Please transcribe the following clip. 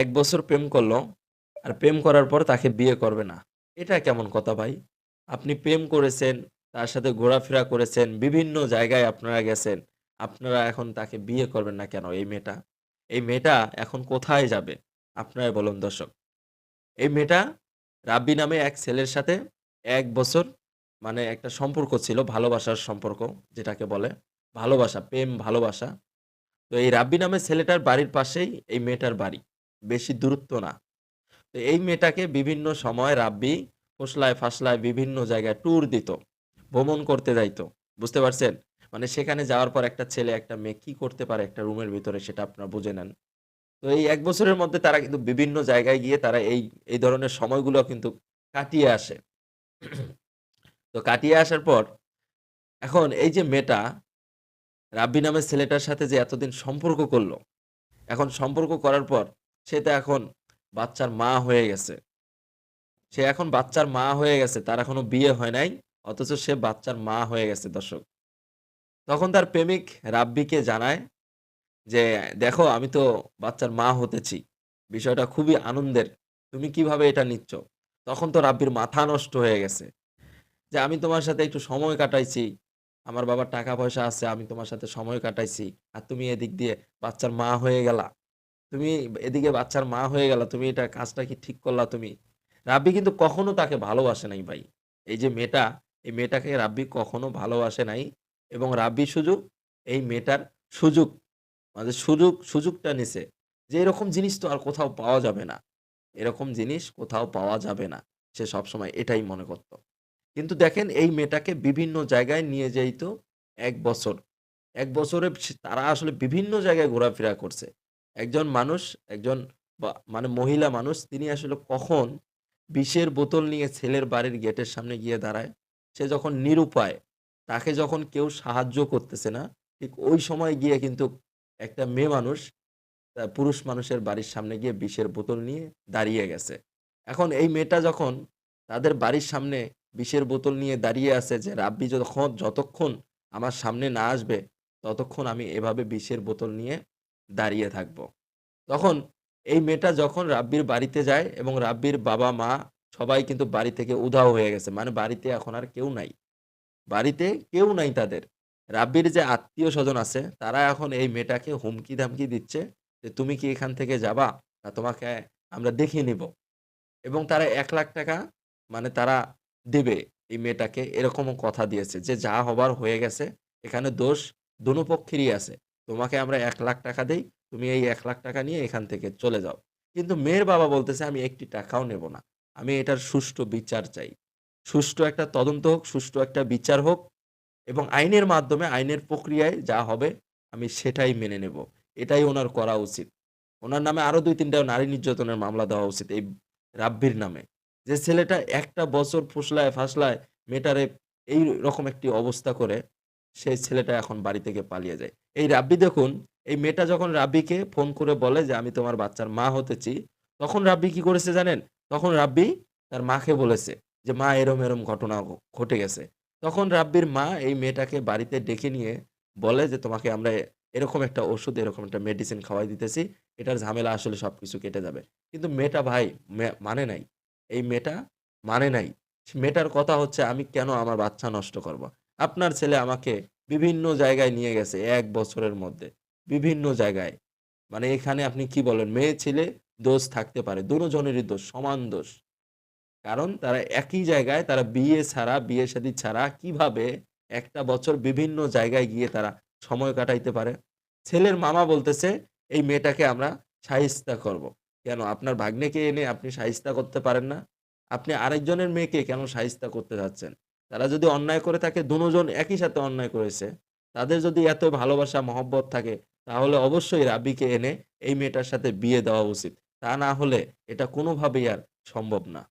এক বছর প্রেম করল আর প্রেম করার পর তাকে বিয়ে করবে না। এটা কেমন কথা ভাই? আপনি প্রেম করেছেন, তার সাথে ঘোরাফেরা করেছেন, বিভিন্ন জায়গায় আপনারা গেছেন। আপনারা এখন তাকে বিয়ে করবেন না কেন এই মেয়েটা? এই মেয়েটা এখন কোথায় যাবে? আপনারাই বলুন দর্শক। এই মেয়েটা রাব্বি নামে এক ছেলের সাথে এক বছর মানে একটা সম্পর্ক ছিল, ভালোবাসার সম্পর্ক যেটাকে বলে। ভালোবাসা, প্রেম, ভালোবাসা। তো এই রাব্বি নামের ছেলেটার বাড়ির পাশেই এই মেয়েটার বাড়ি। বেশি দূরত্ব না। তো এই মেয়েটাকে বিভিন্ন সময় রাব্বি ফোসলায় ফাসলায় বিভিন্ন জায়গায় ট্যুর দিত। ভ্রমণ করতে যাইত। বুঝতে পারছেন? মানে সেখানে যাওয়ার পর একটা ছেলে একটা মেয়ে কী করতে পারে একটা রুমের ভিতরে সেটা আপনারা বুঝে নেন। তো এই এক বছরের মধ্যে তারা কিন্তু বিভিন্ন জায়গায় গিয়ে তারা এই, এই ধরনের সময়গুলো কিন্তু কাটিয়ে আসে। তো কাটিয়ে আসার পর এখন এই যে মেয়েটা রাব্বি নামের ছেলেটার সাথে যে এতদিন সম্পর্ক করল এখন সম্পর্ক করার পর সে তো এখন বাচ্চার মা হয়ে গেছে। সে এখন বাচ্চার মা হয়ে গেছে। তার এখনও বিয়ে হয় নাই। অথচ সে বাচ্চার মা হয়ে গেছে দর্শক। তখন তার প্রেমিক রাব্বিকে জানায় যে, "দেখো আমি তো বাচ্চার মা হতেছি। বিষয়টা খুবই আনন্দের। তুমি কীভাবে এটা নিচ্ছ?" তখন তো রাব্বির মাথা নষ্ট হয়ে গেছে। যে, "আমি তোমার সাথে একটু সময় কাটাইছি। আমার বাবার টাকা-পয়সা আছে। আমি তোমার সাথে সময় কাটাইছি। আর তুমি এদিক দিয়ে বাচ্চার মা হয়ে গেলা। তুমি এদিকে বাচ্চার মা হয়ে গেলা। তুমি এটা কাজটা কি ঠিক করলা তুমি?" রাব্বি কিন্তু কখনো তাকে ভালোবাসে নাই ভাই। এই যে মেয়েটা, এই মেয়েটাকে রাব্বি কখনো ভালোবাসে নাই এবং রাব্বি সুযোগ এই মেয়েটার সুযোগ মানে সুযোগ সুযোগটা নিছে। যে এরকম জিনিস তো আর কোথাও পাওয়া যাবে না। এরকম জিনিস কোথাও পাওয়া যাবে না। সে সবসময় এটাই মনে করত। কিন্তু দেখেন এই মেয়েটাকে বিভিন্ন জায়গায় নিয়ে যাইত ১ বছর। এক বছরে তারা আসলে বিভিন্ন জায়গায় ঘোরাফেরা করছে। একজন মানুষ, একজন মানে মহিলা মানুষ তিনি আসলে কখন বিষের বোতল নিয়ে ছেলের বাড়ির গেটের সামনে গিয়ে দাঁড়ায়। সে যখন নিরুপায়, তাকে যখন কেউ সাহায্য করতেছে না, ঠিক ওই সময় গিয়ে কিন্তু একটা মেয়ে মানুষ পুরুষ মানুষের বাড়ির সামনে গিয়ে বিষের বোতল নিয়ে দাঁড়িয়ে গেছে। এখন এই মেয়েটা যখন তাদের বাড়ির সামনে বিষের বোতল নিয়ে দাঁড়িয়ে আছে যে রাব্বি যখন যতক্ষণ আমার সামনে না আসবে, ততক্ষণ আমি এভাবে বিষের বোতল নিয়ে দাঁড়িয়ে থাকব। তখন এই মেয়েটা যখন রাব্বির বাড়িতে যায় এবং রাব্বির বাবা-মা সবাই কিন্তু বাড়ি থেকে উধাও হয়ে গেছে। মানে বাড়িতে এখন আর কেউ নাই। বাড়িতে কেউ নাই তাদের। রাব্বির যে আত্মীয় স্বজন আছে তারা এখন এই মেয়েটাকে হুমকি-ধামকি দিচ্ছে যে, "তুমি কি এখান থেকে যাবা? না তোমাকে আমরা দেখিয়ে নিব।" এবং তারা এক লাখ টাকা মানে তারা দেবে এই মেয়েটাকে এরকমও কথা দিয়েছে যে, "যা হবার হয়ে গেছে। এখানে দোষ দোনো পক্ষেরই আছে। তোমাকে আমরা এক লাখ টাকা দেই। তুমি এই এক লাখ টাকা নিয়ে এখান থেকে চলে যাও।" কিন্তু মেয়ের বাবা বলতেছে, "আমি একটি টাকাও নেব না। আমি এটার সুষ্ঠু বিচার চাই। সুষ্ঠু একটা তদন্ত হোক, সুষ্ঠু একটা বিচার হোক এবং আইনের মাধ্যমে আইনের প্রক্রিয়ায় যা হবে আমি সেটাই মেনে নেব।" এটাই ওনার করা উচিত। ওনার নামে আরও ২-৩ টা নারী নির্যাতনের মামলা দেওয়া উচিত এই রাব্বির নামে। যে ছেলেটা একটা বছর ফুসলায় ফাসলায় মেটারে এই রকম একটি অবস্থা করে, সেই ছেলেটা এখন বাড়ি থেকে পালিয়ে যায়। এই রাব্বি দেখুন, এই মেয়েটা যখন রাব্বিকে ফোন করে বলে যে, "আমি তোমার বাচ্চার মা হতেছি," তখন রাব্বি কি করেছে জানেন? তখন রাব্বি তার মাকে বলেছে যে, "মা এরম, এরম ঘটনা ঘটে গেছে।" তখন রাব্বির মা এই মেয়েটাকে বাড়িতে ডেকে নিয়ে বলে যে, "তোমাকে আমরা এরকম একটা ওষুধ, এরকম একটা মেডিসিন খাওয়াই দিতেছি। এটার ঝামেলা আসলে সবকিছু কেটে যাবে।" কিন্তু মেয়েটা ভাই মানে নাই। এই মেয়েটা মানে নাই। মেয়েটার কথা হচ্ছে, "আমি কেন আমার বাচ্চা নষ্ট করব? আপনার ছেলে আমাকে বিভিন্ন জায়গায় নিয়ে গেছে এক বছরের মধ্যে। বিভিন্ন জায়গায়। মানে এখানে আপনি কি বলেন? মেয়ে-ছেলে দোষ থাকতে পারে। দোনোজনেরই দোষ, সমান দোষ। কারণ তারা একই জায়গায় তারা বিয়ে ছাড়া, বিয়ে-শাদী ছাড়া কীভাবে একটা বছর বিভিন্ন জায়গায় গিয়ে তারা সময় কাটাইতে পারে? ছেলের মামা বলতেছে, "এই মেয়েটাকে আমরা শায়েস্তা করব।" কেন? আপনার ভাগ্নেকে এনে আপনি শায়েস্তা করতে পারেন না? আপনি আরেকজনের মেয়েকে কেন শায়েস্তা করতে যাচ্ছেন? তারা যদি অন্যায় করে থাকে, দুজন একই সাথে অন্যায় করেছে। তাদের যদি এত ভালোবাসা, মহব্বত থাকে, তাহলে অবশ্যই রাবিকে এনে এই মেয়েটার সাথে বিয়ে দেওয়া উচিত। তা না হলে এটা কোনোভাবেই আর সম্ভব না।